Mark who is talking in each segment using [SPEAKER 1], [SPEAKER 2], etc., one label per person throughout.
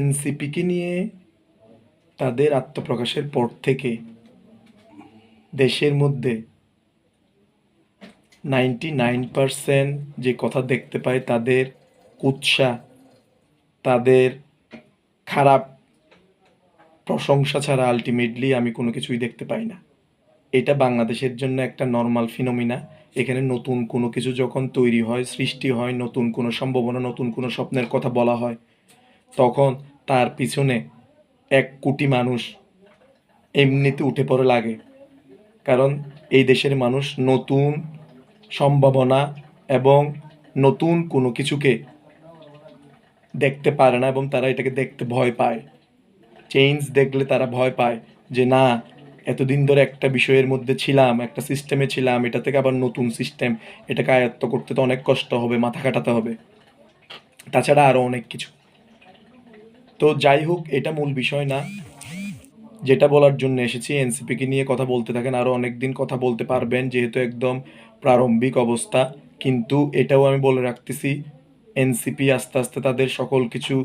[SPEAKER 1] এনসিপিকে নিয়ে তাদের আত্মপ্রকাশের পর থেকে দেশের মধ্যে নাইনটি নাইন পারসেন্ট যে কথা দেখতে পাই তাদের উৎসাহ তাদের খারাপ প্রশংসা ছাড়া আলটিমেটলি আমি কোনো কিছুই দেখতে পাই না। এটা বাংলাদেশের জন্য একটা নর্মাল ফিনোমিনা এখানে নতুন কোনো কিছু যখন তৈরি হয়, সৃষ্টি হয়, নতুন কোনো সম্ভাবনা, নতুন কোনো স্বপ্নের কথা বলা হয়, তখন তার পিছনে এক কোটি মানুষ এমনিতে উঠে পড়ে লাগে। কারণ এই দেশের মানুষ নতুন সম্ভাবনা এবং নতুন কোনো কিছুকে দেখতে পারে না এবং তারা এটাকে দেখতে ভয় পায়। চেঞ্জ দেখলে তারা ভয় পায় যে, না, এতদিন ধরে একটা বিষয়ের মধ্যে ছিলাম, একটা সিস্টেমে ছিলাম, এটা থেকে আবার নতুন সিস্টেম এটাকে আয়ত্ত করতে তো অনেক কষ্ট হবে, মাথা কাটাতে হবে। তাছাড়া আরও অনেক কিছু। তো যাই হোক, এটা মূল বিষয় না। যেটা বলার জন্য এসেছি, এনসিপিকে নিয়ে কথা বলতে থাকেন আরও অনেক দিন কথা বলতে পারবেন, যেহেতু একদম প্রারম্ভিক অবস্থা। কিন্তু এটাও আমি বলে রাখতেছি, এনসিপি আস্তে আস্তে তাদের সকল কিছু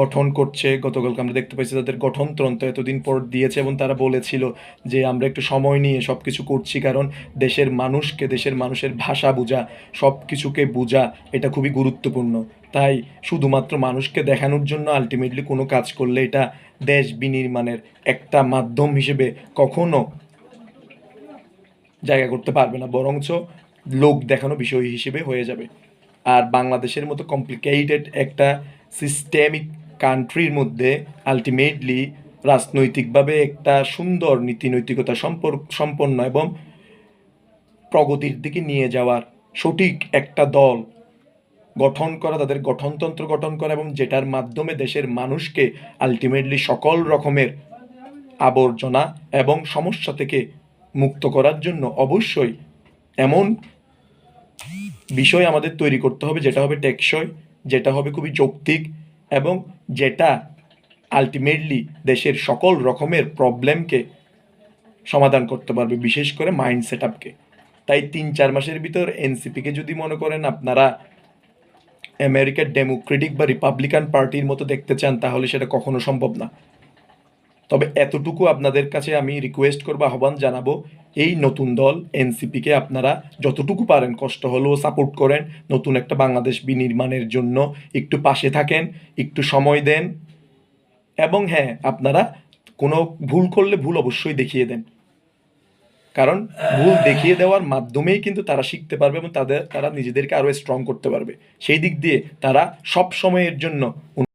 [SPEAKER 1] গঠন করছে। গতকালকে আমরা দেখতে পাইছি তাদের গঠনতন্ত্র এতদিন পর দিয়েছে এবং তারা বলেছিল যে আমরা একটু সময় নিয়ে সব কিছু করছি কারণ দেশের মানুষকে, দেশের মানুষের ভাষা বোঝা সব কিছুকে বোঝা, এটা খুবই গুরুত্বপূর্ণ। তাই শুধুমাত্র মানুষকে দেখানোর জন্য আলটিমেটলি কোনো কাজ করলে এটা দেশ বিনির্মাণের একটা মাধ্যম হিসেবে কখনো জায়গা করতে পারবে না, বরঞ্চ লোক দেখানো বিষয় হিসেবে হয়ে যাবে। আর বাংলাদেশের মতো কমপ্লিকেটেড একটা সিস্টেমিক কান্ট্রির মধ্যে আলটিমেটলি রাজনৈতিকভাবে একটা সুন্দর নীতি নৈতিকতা সম্পর্ক, সম্পন্ন এবং প্রগতির দিকে নিয়ে যাওয়ার সঠিক একটা দল গঠন করা, তাদের গঠনতন্ত্র গঠন করা এবং যেটার মাধ্যমে দেশের মানুষকে আলটিমেটলি সকল রকমের আবর্জনা এবং সমস্যা থেকে মুক্ত করার জন্য অবশ্যই এমন বিষয় আমাদের তৈরি করতে হবে যেটা হবে টেকসই যেটা হবে খুবই যৌক্তিক এবং যেটা আলটিমেটলি দেশের সকল রকমের প্রবলেমকে সমাধান করতে পারবে, বিশেষ করে মাইন্ড সেট আপকে তাই তিন চার মাসের ভিতর এনসিপিকে যদি মনে করেন আপনারা আমেরিকার ডেমোক্রেটিক বা রিপাবলিকান পার্টির মতো দেখতে চান, তাহলে সেটা কখনো সম্ভব না। তবে এতটুকু আপনাদের কাছে আমি রিকোয়েস্ট করব, আহ্বান জানাব, এই নতুন দল এনসিপিকে আপনারা যতটুকু পারেন কষ্ট হলেও সাপোর্ট করেন, নতুন একটা বাংলাদেশ বিনির্মাণের জন্য একটু পাশে থাকেন, একটু সময় দেন এবং হ্যাঁ আপনারা কোনো ভুল করলে ভুল অবশ্যই দেখিয়ে দেন। কারণ ভুল দেখিয়ে দেওয়ার মাধ্যমেই কিন্তু তারা শিখতে পারবে এবং তাদের, তারা নিজেদেরকে আরও স্ট্রং করতে পারবে। সেই দিক দিয়ে তারা সব সময়ের জন্য